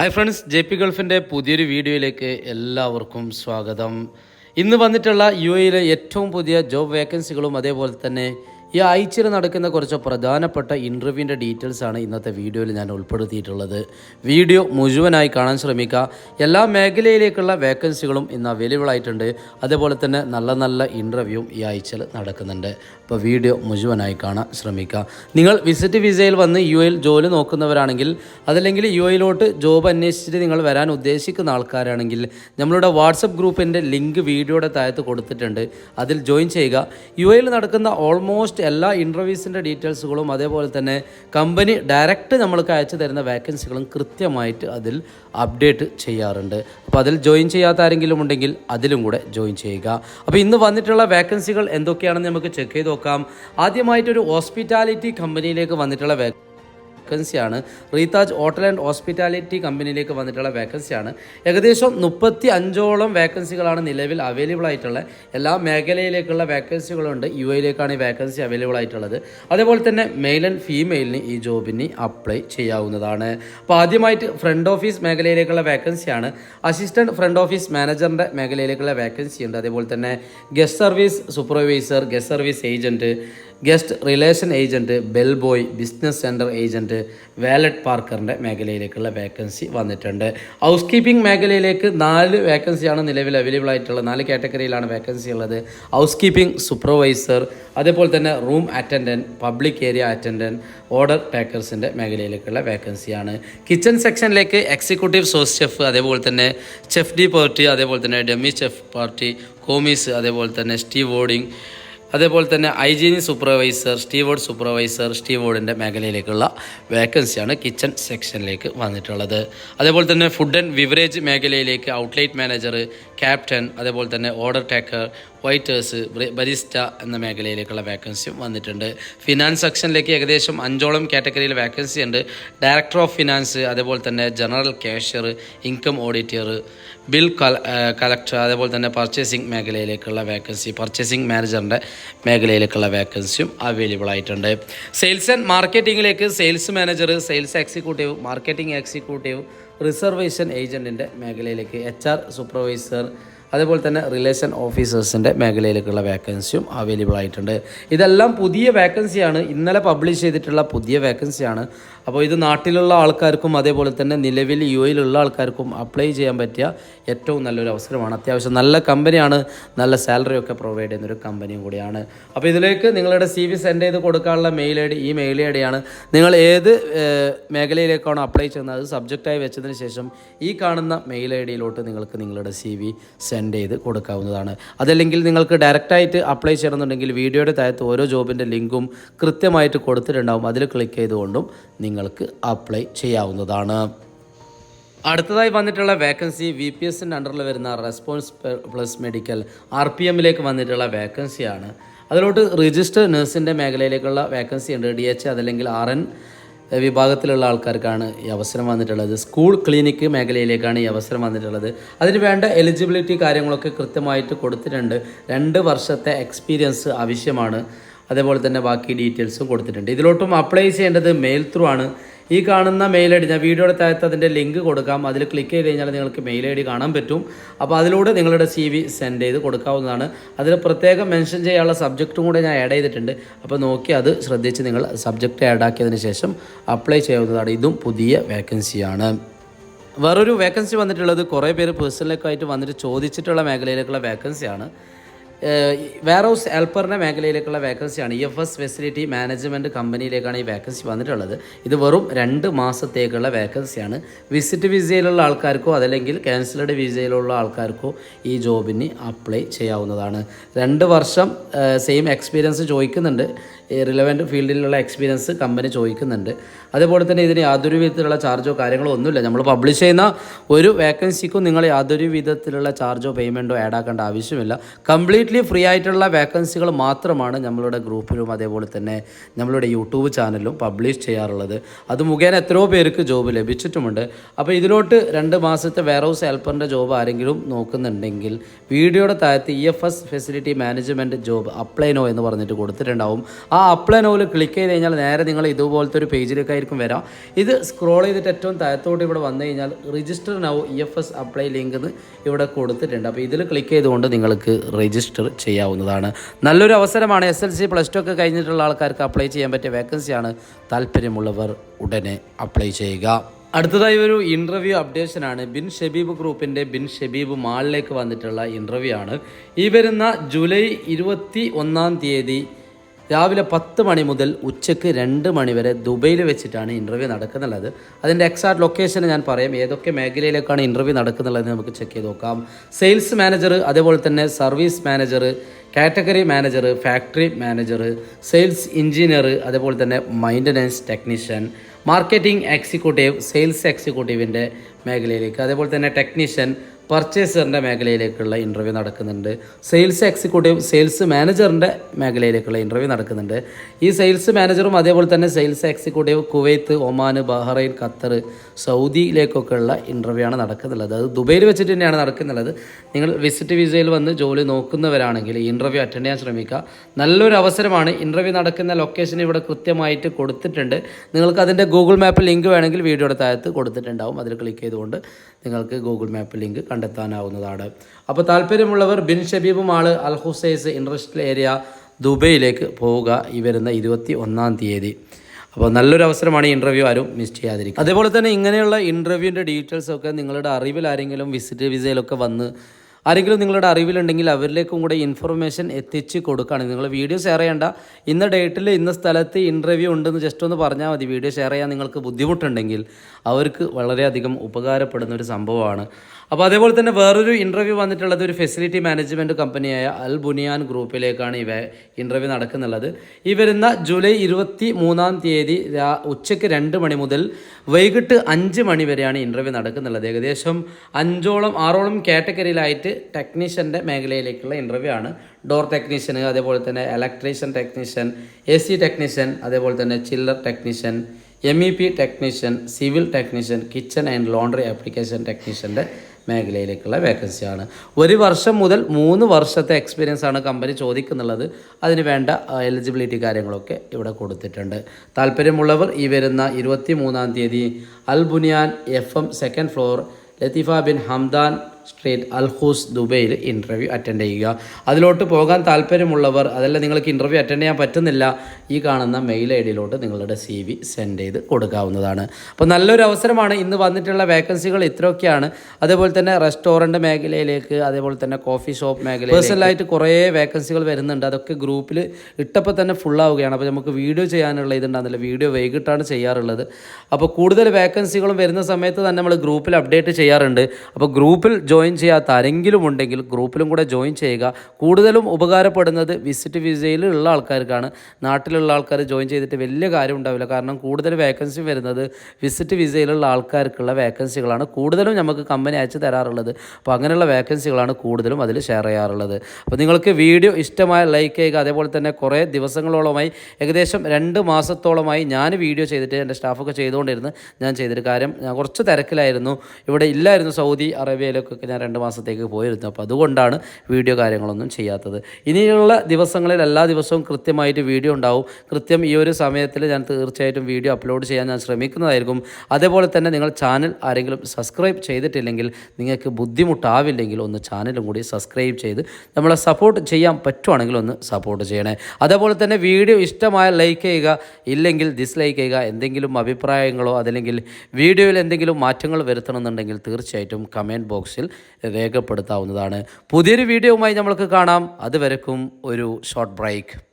Hi friends J P ഗൾഫിന്റെ പുതിയൊരു വീഡിയോയിലേക്ക് എല്ലാവർക്കും സ്വാഗതം. ഇന്ന് വന്നിട്ടുള്ള യു എയിലെ ഏറ്റവും പുതിയ ജോബ് വേക്കൻസികളും അതേപോലെ തന്നെ ഈ ആഴ്ചയിൽ നടക്കുന്ന കുറച്ച് പ്രധാനപ്പെട്ട ഇന്റർവ്യൂവിന്റെ ഡീറ്റെയിൽസ് ആണ് ഇന്നത്തെ വീഡിയോയിൽ ഞാൻ ഉൾപ്പെടുത്തിയിട്ടുള്ളത്. വീഡിയോ മുഴുവനായി കാണാൻ ശ്രമിക്കുക. എല്ലാ മേഖലയിലേക്കുള്ള വേക്കൻസികളും ഇന്ന് അവൈലബിൾ ആയിട്ടുണ്ട്. അതേപോലെ തന്നെ നല്ല നല്ല ഇന്റർവ്യൂവും ഈ ആഴ്ചയിൽ നടക്കുന്നുണ്ട്. അപ്പോൾ വീഡിയോ മുഴുവനായി കാണാൻ ശ്രമിക്കുക. നിങ്ങൾ വിസിറ്റ് വിസയിൽ വന്ന് യു എയിൽ ജോലി നോക്കുന്നവരാണെങ്കിൽ അതല്ലെങ്കിൽ യു എയിലോട്ട് ജോബ് അന്വേഷിച്ചിട്ട് നിങ്ങൾ വരാൻ ഉദ്ദേശിക്കുന്ന ആൾക്കാരാണെങ്കിൽ നമ്മളുടെ വാട്സപ്പ് ഗ്രൂപ്പിന്റെ ലിങ്ക് വീഡിയോയുടെ താഴത്ത് കൊടുത്തിട്ടുണ്ട്. അതിൽ ജോയിൻ ചെയ്യുക. യു എയിൽ നടക്കുന്ന ഓൾമോസ്റ്റ് എല്ലാ ഇന്റർവ്യൂസിന്റെ ഡീറ്റെയിൽസുകളും അതേപോലെ തന്നെ കമ്പനി ഡയറക്റ്റ് നമ്മൾക്ക് അയച്ചു തരുന്ന വേക്കൻസികളും കൃത്യമായിട്ട് അതിൽ അപ്ഡേറ്റ് ചെയ്യാറുണ്ട്. അപ്പോൾ അതിൽ ജോയിൻ ചെയ്യാത്ത ആരെങ്കിലും ഉണ്ടെങ്കിൽ അതിലും കൂടെ ജോയിൻ ചെയ്യുക. അപ്പോൾ ഇന്ന് വന്നിട്ടുള്ള വേക്കൻസികൾ എന്തൊക്കെയാണെന്ന് നമുക്ക് ചെക്ക് ചെയ്ത് നോക്കാം. ആദ്യമായിട്ടൊരു ഹോസ്പിറ്റാലിറ്റി കമ്പനിയിലേക്ക് വന്നിട്ടുള്ള വേ വേക്കൻസിയാണ് റീതാജ് ഹോട്ടൽ ആൻഡ് ഹോസ്പിറ്റാലിറ്റി കമ്പനിയിലേക്ക് വന്നിട്ടുള്ള വേക്കൻസിയാണ് ഏകദേശം മുപ്പത്തി അഞ്ചോളം വേക്കൻസികളാണ് നിലവിൽ അവൈലബിൾ ആയിട്ടുള്ള എല്ലാ മേഖലയിലേക്കുള്ള വേക്കൻസികളുണ്ട് യു എയിലേക്കാണ് ഈ വേക്കൻസി അവൈലബിൾ ആയിട്ടുള്ളത്. അതേപോലെ തന്നെ മെയിൽ ആൻഡ് ഫീമെയിലിന് ഈ ജോബിന് അപ്ലൈ ചെയ്യാവുന്നതാണ്. അപ്പോൾ ആദ്യമായിട്ട് ഫ്രണ്ട് ഓഫീസ് മേഖലയിലേക്കുള്ള വേക്കൻസിയാണ് അസിസ്റ്റന്റ് ഫ്രണ്ട് ഓഫീസ് മാനേജറിന്റെ മേഖലയിലേക്കുള്ള വേക്കൻസി ഉണ്ട്. അതേപോലെ തന്നെ guest service supervisor guest service agent guest relation agent bell boy business centre agent valet പാർക്കറിന്റെ മേഖലയിലേക്കുള്ള വേക്കൻസി വന്നിട്ടുണ്ട്. ഹൗസ് കീപ്പിംഗ് മേഖലയിലേക്ക് നാല് വേക്കൻസിയാണ് നിലവിൽ അവൈലബിൾ ആയിട്ടുള്ളത്. നാല് കാറ്റഗറിയിലാണ് വേക്കൻസി ഉള്ളത്. ഹൗസ് കീപ്പിംഗ് സൂപ്പർവൈസർ അതേപോലെ തന്നെ room attendant public area attendant order ടേക്കേഴ്സിന്റെ മേഖലയിലേക്കുള്ള വേക്കൻസിയാണ് കിച്ചൺ സെക്ഷനിലേക്ക് എക്സിക്യൂട്ടീവ് സോസ് ഷെഫ് അതേപോലെ തന്നെ ചെഫ് ഡി പാർട്ടി അതേപോലെ തന്നെ ഡെമ്മി ചെഫ് പാർട്ടി കോമീസ് അതേപോലെ തന്നെ സ്റ്റീവ് വോഡിങ് അതേപോലെ തന്നെ ഹൈജീനിക് സൂപ്പർവൈസർ സ്റ്റീവോർഡ് സൂപ്പർവൈസർ സ്റ്റീവോർഡിന്റെ മേഖലയിലേക്കുള്ള വേക്കൻസിയാണ് കിച്ചൺ സെക്ഷനിലേക്ക് വന്നിട്ടുള്ളത്. അതേപോലെ തന്നെ ഫുഡ് ആൻഡ് വിവറേജ് മേഖലയിലേക്ക് ഔട്ട്ലെറ്റ് മാനേജർ ക്യാപ്റ്റൻ അതേപോലെ തന്നെ ഓർഡർ ടേക്കർ വൈറ്റേഴ്സ് ബരിസ്റ്റ എന്ന മേഖലയിലേക്കുള്ള വേക്കൻസിയും വന്നിട്ടുണ്ട്. ഫിനാൻസ് സെക്ഷനിലേക്ക് ഏകദേശം അഞ്ചോളം കാറ്റഗറിയിൽ വേക്കൻസി ഉണ്ട്. ഡയറക്ടർ ഓഫ് ഫിനാൻസ് അതേപോലെ തന്നെ general cashier income auditor bill collector അതേപോലെ തന്നെ പർച്ചേസിംഗ് മേഖലയിലേക്കുള്ള വേക്കൻസി പർച്ചേസിംഗ് മാനേജറിന്റെ മേഖലയിലേക്കുള്ള വേക്കൻസിയും അവൈലബിൾ ആയിട്ടുണ്ട്. Sales and മാർക്കറ്റിങ്ങിലേക്ക് sales manager sales executive marketing executive reservation ഏജന്റിന്റെ മേഖലയിലേക്ക് എച്ച് ആർ സൂപ്പർവൈസർ അതേപോലെ തന്നെ റിലേഷൻ ഓഫീസേഴ്സിന്റെ മേഖലയിലേക്കുള്ള വേക്കൻസിയും അവൈലബിൾ ആയിട്ടുണ്ട്. ഇതെല്ലാം പുതിയ വേക്കൻസിയാണ് ഇന്നലെ പബ്ലിഷ് ചെയ്തിട്ടുള്ള പുതിയ വേക്കൻസിയാണ് അപ്പോൾ ഇത് നാട്ടിലുള്ള ആൾക്കാർക്കും അതേപോലെ തന്നെ നിലവിൽ യു എയിലുള്ള ആൾക്കാർക്കും അപ്ലൈ ചെയ്യാൻ പറ്റിയ ഏറ്റവും നല്ലൊരു അവസരമാണ്. അത്യാവശ്യം നല്ല കമ്പനിയാണ് നല്ല സാലറി ഒക്കെ പ്രൊവൈഡ് ചെയ്യുന്നൊരു കമ്പനിയും കൂടിയാണ്. അപ്പോൾ ഇതിലേക്ക് നിങ്ങളുടെ സി വി സെൻഡ് ചെയ്ത് കൊടുക്കാനുള്ള മെയിൽ ഐ ഡി ഈ മെയിൽ ഐ ഡിയാണ്. നിങ്ങൾ ഏത് മേഖലയിലേക്കാണോ അപ്ലൈ ചെയ്യുന്നത് അത് സബ്ജക്റ്റായി വെച്ചതിന് ശേഷം ഈ കാണുന്ന മെയിൽ ഐ ഡിയിലോട്ട് നിങ്ങൾക്ക് നിങ്ങളുടെ സി വി സെൻഡ് ചെയ്ത് കൊടുക്കാവുന്നതാണ്. അതല്ലെങ്കിൽ നിങ്ങൾക്ക് ഡയറക്റ്റായിട്ട് അപ്ലൈ ചെയ്യണമെന്നുണ്ടെങ്കിൽ വീഡിയോയുടെ താഴത്ത് ഓരോ ജോബിന്റെ ലിങ്കും കൃത്യമായിട്ട് കൊടുത്തിട്ടുണ്ടാവും. അതിൽ ക്ലിക്ക് ചെയ്തുകൊണ്ടും നിങ്ങൾക്ക് അപ്ലൈ ചെയ്യാവുന്നതാണ്. അടുത്തതായി വന്നിട്ടുള്ള വേക്കൻസി വി പി എസിന്റെ അണ്ടറിൽ വരുന്ന response plus medical R P എമ്മിലേക്ക് വന്നിട്ടുള്ള വേക്കൻസിയാണ് അതിലോട്ട് രജിസ്റ്റർ നഴ്സിന്റെ മേഖലയിലേക്കുള്ള വേക്കൻസി ഉണ്ട്. ഡി എച്ച് അതല്ലെങ്കിൽ ആർ എൻ വിഭാഗത്തിലുള്ള ആൾക്കാർക്കാണ് ഈ അവസരം വന്നിട്ടുള്ളത്. സ്കൂൾ ക്ലിനിക്ക് മേഖലയിലേക്കാണ് ഈ അവസരം വന്നിട്ടുള്ളത്. അതിന് വേണ്ട എലിജിബിലിറ്റി കാര്യങ്ങളൊക്കെ കൃത്യമായിട്ട് കൊടുത്തിട്ടുണ്ട്. രണ്ട് വർഷത്തെ എക്സ്പീരിയൻസ് ആവശ്യമാണ്. അതേപോലെ തന്നെ ബാക്കി ഡീറ്റെയിൽസും കൊടുത്തിട്ടുണ്ട്. ഇതിലോട്ടും അപ്ലൈ ചെയ്യേണ്ടത് മെയിൽ ത്രൂ ആണ്. ഈ കാണുന്ന മെയിൽ ഐ ഡി ഞാൻ വീഡിയോയുടെ താഴത്ത് അതിന്റെ ലിങ്ക് കൊടുക്കാം. അതിൽ ക്ലിക്ക് ചെയ്ത് കഴിഞ്ഞാൽ നിങ്ങൾക്ക് മെയിൽ ഐ ഡി കാണാൻ പറ്റും. അപ്പോൾ അതിലൂടെ നിങ്ങളുടെ സി വി സെൻഡ് ചെയ്ത് കൊടുക്കാവുന്നതാണ്. അതിൽ പ്രത്യേകം മെൻഷൻ ചെയ്യാനുള്ള സബ്ജക്റ്റും കൂടെ ഞാൻ ആഡ് ചെയ്തിട്ടുണ്ട്. അപ്പോൾ നോക്കി അത് ശ്രദ്ധിച്ച് നിങ്ങൾ സബ്ജക്റ്റ് ആഡ് ആക്കിയതിന് ശേഷം അപ്ലൈ ചെയ്യാവുന്നതാണ്. ഇതും പുതിയ വേക്കൻസിയാണ് വേറൊരു വേക്കൻസി വന്നിട്ടുള്ളത് കുറേ പേര് പേഴ്സണലൊക്കെ ആയിട്ട് വന്നിട്ട് ചോദിച്ചിട്ടുള്ള മേഖലയിലേക്കുള്ള വേക്കൻസിയാണ് വെയർ ഹൗസ് ഹെൽപ്പറിന്റെ മേഖലയിലേക്കുള്ള വേക്കൻസിയാണ് E F S facility management കമ്പനിയിലേക്കാണ് ഈ വേക്കൻസി വന്നിട്ടുള്ളത്. ഇത് വെറും രണ്ട് മാസത്തേക്കുള്ള വേക്കൻസിയാണ് വിസിറ്റ് വിസയിലുള്ള ആൾക്കാർക്കോ അതല്ലെങ്കിൽ ക്യാൻസൽഡ് വിസയിലുള്ള ആൾക്കാർക്കോ ഈ ജോബിന് അപ്ലൈ ചെയ്യാവുന്നതാണ്. രണ്ട് വർഷം സെയിം എക്സ്പീരിയൻസ് ചോദിക്കുന്നുണ്ട്. റിലവന്റ് ഫീൽഡിലുള്ള എക്സ്പീരിയൻസ് കമ്പനി ചോദിക്കുന്നുണ്ട്. അതേപോലെ തന്നെ ഇതിന് യാതൊരു വിധത്തിലുള്ള ചാർജോ കാര്യങ്ങളോ ഒന്നുമില്ല. നമ്മൾ പബ്ലിഷ് ചെയ്യുന്ന ഒരു വേക്കൻസിക്കും നിങ്ങൾ യാതൊരു വിധത്തിലുള്ള ചാർജോ പേയ്മെന്റോ ആഡ് ആക്കേണ്ട ആവശ്യമില്ല. കംപ്ലീറ്റ്ലി ഫ്രീ ആയിട്ടുള്ള വേക്കൻസികൾ മാത്രമാണ് നമ്മളുടെ ഗ്രൂപ്പിലും അതേപോലെ തന്നെ നമ്മളുടെ യൂട്യൂബ് ചാനലിലും പബ്ലിഷ് ചെയ്യാറുള്ളത്. അത് മുഖേന എത്രയോ പേർക്ക് ജോബ് ലഭിച്ചിട്ടുമുണ്ട്. അപ്പോൾ ഇതിലോട്ട് രണ്ട് മാസത്തെ വെയർ ഹൗസ് ഹെൽപ്പറിന്റെ ജോബ് ആരെങ്കിലും നോക്കുന്നുണ്ടെങ്കിൽ വീഡിയോയുടെ താഴത്ത് E F S facility management job apply now എന്ന് പറഞ്ഞിട്ട് കൊടുത്തിട്ടുണ്ടാവും. ആ ആ അപ്ലൈ നോവിൽ ക്ലിക്ക് ചെയ്ത് കഴിഞ്ഞാൽ നേരെ നിങ്ങൾ ഇതുപോലത്തെ ഒരു പേജിലേക്ക് ആയിരിക്കും വരാം. ഇത് സ്ക്രോൾ ചെയ്തിട്ട് ഏറ്റവും താഴത്തോട്ട് ഇവിടെ വന്നു കഴിഞ്ഞാൽ register now E F S apply link എന്ന് ഇവിടെ കൊടുത്തിട്ടുണ്ട്. അപ്പോൾ ഇതിൽ ക്ലിക്ക് ചെയ്തുകൊണ്ട് നിങ്ങൾക്ക് രജിസ്റ്റർ ചെയ്യാവുന്നതാണ്. നല്ലൊരു അവസരമാണ് S L C plus two ഒക്കെ കഴിഞ്ഞിട്ടുള്ള ആൾക്കാർക്ക് അപ്ലൈ ചെയ്യാൻ പറ്റിയ വേക്കൻസിയാണ് താല്പര്യമുള്ളവർ ഉടനെ അപ്ലൈ ചെയ്യുക. അടുത്തതായി ഒരു ഇന്റർവ്യൂ അപ്ഡേഷനാണ് ബിൻ ഷബീബ് ഗ്രൂപ്പിന്റെ ബിൻ ഷബീബ് മാളിലേക്ക് വന്നിട്ടുള്ള ഇന്റർവ്യൂ ആണ്. ഈ വരുന്ന ജൂലൈ ഇരുപത്തി ഒന്നാം തീയതി രാവിലെ പത്ത് മണി മുതൽ ഉച്ചയ്ക്ക് രണ്ട് മണി വരെ ദുബൈയിൽ വെച്ചിട്ടാണ് ഇന്റർവ്യൂ നടക്കുന്നുള്ളത്. അതിന്റെ എക്സാക്ട് ലൊക്കേഷൻ ഞാൻ പറയാം. ഏതൊക്കെ മേഖലയിലേക്കാണ് ഇന്റർവ്യൂ നടക്കുന്നുള്ളത് നമുക്ക് ചെക്ക് ചെയ്ത് നോക്കാം. സെയിൽസ് മാനേജർ അതേപോലെ തന്നെ service manager category manager factory manager sales engineer അതേപോലെ തന്നെ maintenance technician marketing executive sales എക്സിക്യൂട്ടീവിന്റെ മേഖലയിലേക്ക് അതേപോലെ തന്നെ ടെക്നീഷ്യൻ പർച്ചേസറിന്റെ മേഖലയിലേക്കുള്ള ഇന്റർവ്യൂ നടക്കുന്നുണ്ട്. സെയിൽസ് എക്സിക്യൂട്ടീവ് സെയിൽസ് മാനേജറിന്റെ മേഖലയിലേക്കുള്ള ഇന്റർവ്യൂ നടക്കുന്നുണ്ട്. ഈ സെയിൽസ് മാനേജറും അതേപോലെ തന്നെ sales executive Kuwait Oman Bahrain Qatar സൗദിയിലേക്കൊക്കെയുള്ള interview ആണ് നടക്കുന്നുള്ളത്. അത് ദുബൈയിൽ വെച്ചിട്ട് തന്നെയാണ് നടക്കുന്നുള്ളത്. നിങ്ങൾ വിസിറ്റ് വിസയിൽ വന്ന് ജോലി നോക്കുന്നവരാണെങ്കിൽ ഇന്റർവ്യൂ അറ്റൻഡ് ചെയ്യാൻ ശ്രമിക്കുക. നല്ലൊരു അവസരമാണ് ഇന്റർവ്യൂ നടക്കുന്ന ലൊക്കേഷൻ ഇവിടെ കൃത്യമായിട്ട് കൊടുത്തിട്ടുണ്ട്. നിങ്ങൾക്ക് അതിന്റെ ഗൂഗിൾ മാപ്പ് ലിങ്ക് വേണമെങ്കിൽ വീഡിയോയുടെ താഴത്ത് കൊടുത്തിട്ടുണ്ടാവും. അതിൽ ക്ലിക്ക് ചെയ്തുകൊണ്ട് നിങ്ങൾക്ക് ഗൂഗിൾ മാപ്പ് ലിങ്ക് കണ്ടെത്താനാവുന്നതാണ്. അപ്പോൾ താല്പര്യമുള്ളവർ ബിൻ ഷബീബും ആൾ അൽ ഹുസൈസ് ഇൻഡസ്ട്രിയൽ ഏരിയ ദുബൈയിലേക്ക് പോവുക. ഈ വരുന്ന ഇരുപത്തി ഒന്നാം തീയതി. അപ്പോൾ നല്ലൊരു അവസരമാണ് ഈ ഇന്റർവ്യൂ ആരും മിസ് ചെയ്യാതിരിക്കുക അതേപോലെ തന്നെ ഇങ്ങനെയുള്ള ഇന്റർവ്യൂവിന്റെ ഡീറ്റെയിൽസൊക്കെ നിങ്ങളുടെ അറിവിൽ ആരെങ്കിലും വിസിറ്റ് വിസയിലൊക്കെ വന്ന് ആരെങ്കിലും നിങ്ങളുടെ അറിവിലുണ്ടെങ്കിൽ അവരിലേക്കും കൂടെ ഇൻഫർമേഷൻ എത്തിച്ച് കൊടുക്കുകയാണ് നിങ്ങൾ വീഡിയോ ഷെയർ ചെയ്യേണ്ട. ഇന്ന ഡേറ്റിൽ ഇന്ന സ്ഥലത്ത് ഇന്റർവ്യൂ ഉണ്ടെന്ന് ജസ്റ്റ് ഒന്ന് പറഞ്ഞാൽ മതി. വീഡിയോ ഷെയർ ചെയ്യാൻ നിങ്ങൾക്ക് ബുദ്ധിമുട്ടുണ്ടെങ്കിൽ അവർക്ക് വളരെയധികം ഉപകാരപ്പെടുന്ന ഒരു സംഭവമാണ്. അപ്പോൾ അതേപോലെ തന്നെ വേറൊരു ഇന്റർവ്യൂ വന്നിട്ടുള്ളത് ഒരു ഫെസിലിറ്റി മാനേജ്മെന്റ് കമ്പനിയായ അൽ ബുനിയാൻ ഗ്രൂപ്പിലേക്കാണ് ഇവ ഇന്റർവ്യൂ നടക്കുന്നുള്ളത്. ഈ വരുന്ന ജൂലൈ ഇരുപത്തി മൂന്നാം തീയതി ഉച്ചയ്ക്ക് രണ്ട് മണി മുതൽ വൈകിട്ട് അഞ്ച് മണി വരെയാണ് ഇന്റർവ്യൂ നടക്കുന്നുള്ളത്. ഏകദേശം അഞ്ചോളം ആറോളം കാറ്റഗറിയിലായിട്ട് ടെക്നീഷ്യന്റെ മേഖലയിലേക്കുള്ള ഇന്റർവ്യൂ ആണ്. ഡോർ ടെക്നീഷ്യന് അതേപോലെ തന്നെ electrician technician A C technician അതേപോലെ തന്നെ chiller technician M E P technician civil technician kitchen and laundry application ടെക്നീഷ്യന്റെ മേഖലയിലേക്കുള്ള വേക്കൻസിയാണ് ഒരു വർഷം മുതൽ മൂന്ന് വർഷത്തെ എക്സ്പീരിയൻസ് ആണ് കമ്പനി ചോദിക്കുന്നുള്ളത്. അതിന് വേണ്ട എലിജിബിലിറ്റി കാര്യങ്ങളൊക്കെ ഇവിടെ കൊടുത്തിട്ടുണ്ട്. താല്പര്യമുള്ളവർ ഈ വരുന്ന ഇരുപത്തി മൂന്നാം തീയതി Al Buniyan F M second floor Latifa bin Hamdan street Al Quoz ദുബൈയിൽ ഇന്റർവ്യൂ അറ്റൻഡ് ചെയ്യുക. അതിലോട്ട് പോകാൻ താല്പര്യമുള്ളവർ അതല്ല നിങ്ങൾക്ക് ഇന്റർവ്യൂ അറ്റൻഡ് ചെയ്യാൻ പറ്റുന്നില്ല ഈ കാണുന്ന മെയിൽ ഐ ഡിയിലോട്ട് നിങ്ങളുടെ സി വി സെൻഡ് ചെയ്ത് കൊടുക്കാവുന്നതാണ്. അപ്പോൾ നല്ലൊരു അവസരമാണ് ഇന്ന് വന്നിട്ടുള്ള വേക്കൻസികൾ ഇത്രയൊക്കെയാണ്. അതേപോലെ തന്നെ റെസ്റ്റോറന്റ് മേഖലയിലേക്ക് അതേപോലെ തന്നെ കോഫി ഷോപ്പ് മേഖല പേഴ്സണലായിട്ട് കുറേ വേക്കൻസികൾ വരുന്നുണ്ട്. അതൊക്കെ ഗ്രൂപ്പിൽ ഇട്ടപ്പോൾ തന്നെ ഫുള്ളാവുകയാണ് അപ്പോൾ നമുക്ക് വീഡിയോ ചെയ്യാനുള്ള ഇതുണ്ടാകുന്നില്ല. വീഡിയോ വൈകിട്ടാണ് ചെയ്യാറുള്ളത്. അപ്പോൾ കൂടുതൽ വേക്കൻസികളും വരുന്ന സമയത്ത് തന്നെ നമ്മൾ ഗ്രൂപ്പിൽ അപ്ഡേറ്റ് ചെയ്യാറുണ്ട്. അപ്പോൾ ഗ്രൂപ്പിൽ ജോയിൻ ചെയ്യാത്ത ആരെങ്കിലും ഉണ്ടെങ്കിൽ ഗ്രൂപ്പിലും കൂടെ ജോയിൻ ചെയ്യുക. കൂടുതലും ഉപകാരപ്പെടുന്നത് വിസിറ്റ് വിസയിൽ ഉള്ള ആൾക്കാർക്കാണ്. നാട്ടിലുള്ള ആൾക്കാർ ജോയിൻ ചെയ്തിട്ട് വലിയ കാര്യം ഉണ്ടാവില്ല. കാരണം കൂടുതൽ വേക്കൻസി വരുന്നത് വിസിറ്റ് വിസയിലുള്ള ആൾക്കാർക്കുള്ള വേക്കൻസികളാണ് കൂടുതലും നമുക്ക് കമ്പനി അയച്ചു തരാറുള്ളത്. അപ്പോൾ അങ്ങനെയുള്ള വേക്കൻസികളാണ് കൂടുതലും അതിൽ ഷെയർ ചെയ്യാറുള്ളത്. അപ്പോൾ നിങ്ങൾക്ക് വീഡിയോ ഇഷ്ടമായ ലൈക്ക് ചെയ്യുക. അതേപോലെ തന്നെ കുറേ ദിവസങ്ങളോളമായി ഏകദേശം രണ്ട് മാസത്തോളമായി ഞാൻ വീഡിയോ ചെയ്തിട്ട് എന്റെ സ്റ്റാഫൊക്കെ ചെയ്തുകൊണ്ടിരുന്നു ഞാൻ ചെയ്തിട്ട് കാര്യം. ഞാൻ കുറച്ച് തിരക്കിലായിരുന്നു. ഇവിടെ ഇല്ലായിരുന്നു സൗദി അറേബ്യയിലൊക്കെ ഞാൻ രണ്ട് മാസത്തേക്ക് പോയിരുന്നു. അപ്പോൾ അതുകൊണ്ടാണ് വീഡിയോ കാര്യങ്ങളൊന്നും ചെയ്യാത്തത്. ഇനിയുള്ള ദിവസങ്ങളിൽ എല്ലാ ദിവസവും കൃത്യമായിട്ട് വീഡിയോ ഉണ്ടാവും. കൃത്യം ഈ ഒരു സമയത്തിൽ ഞാൻ തീർച്ചയായിട്ടും വീഡിയോ അപ്ലോഡ് ചെയ്യാൻ ഞാൻ ശ്രമിക്കുന്നതായിരിക്കും. അതേപോലെ തന്നെ നിങ്ങൾ ചാനൽ ആരെങ്കിലും സബ്സ്ക്രൈബ് ചെയ്തിട്ടില്ലെങ്കിൽ നിങ്ങൾക്ക് ബുദ്ധിമുട്ടാവില്ലെങ്കിൽ ഒന്ന് ചാനലും കൂടി സബ്സ്ക്രൈബ് ചെയ്ത് നമ്മളെ സപ്പോർട്ട് ചെയ്യാൻ പറ്റുവാണെങ്കിൽ ഒന്ന് സപ്പോർട്ട് ചെയ്യണേ. അതേപോലെ തന്നെ വീഡിയോ ഇഷ്ടമായ ലൈക്ക് ചെയ്യുക ഇല്ലെങ്കിൽ ഡിസ്ലൈക്ക് ചെയ്യുക എന്തെങ്കിലും അഭിപ്രായങ്ങളോ അതല്ലെങ്കിൽ വീഡിയോയിൽ എന്തെങ്കിലും മാറ്റങ്ങൾ വരുത്തണമെന്നുണ്ടെങ്കിൽ തീർച്ചയായിട്ടും കമന്റ് ബോക്സിൽ രേഖപ്പെടുത്താവുന്നതാണ്. പുതിയൊരു വീഡിയോവുമായി നമ്മൾക്ക് കാണാം. അതുവരെക്കും ഒരു ഷോർട്ട് ബ്രേക്ക്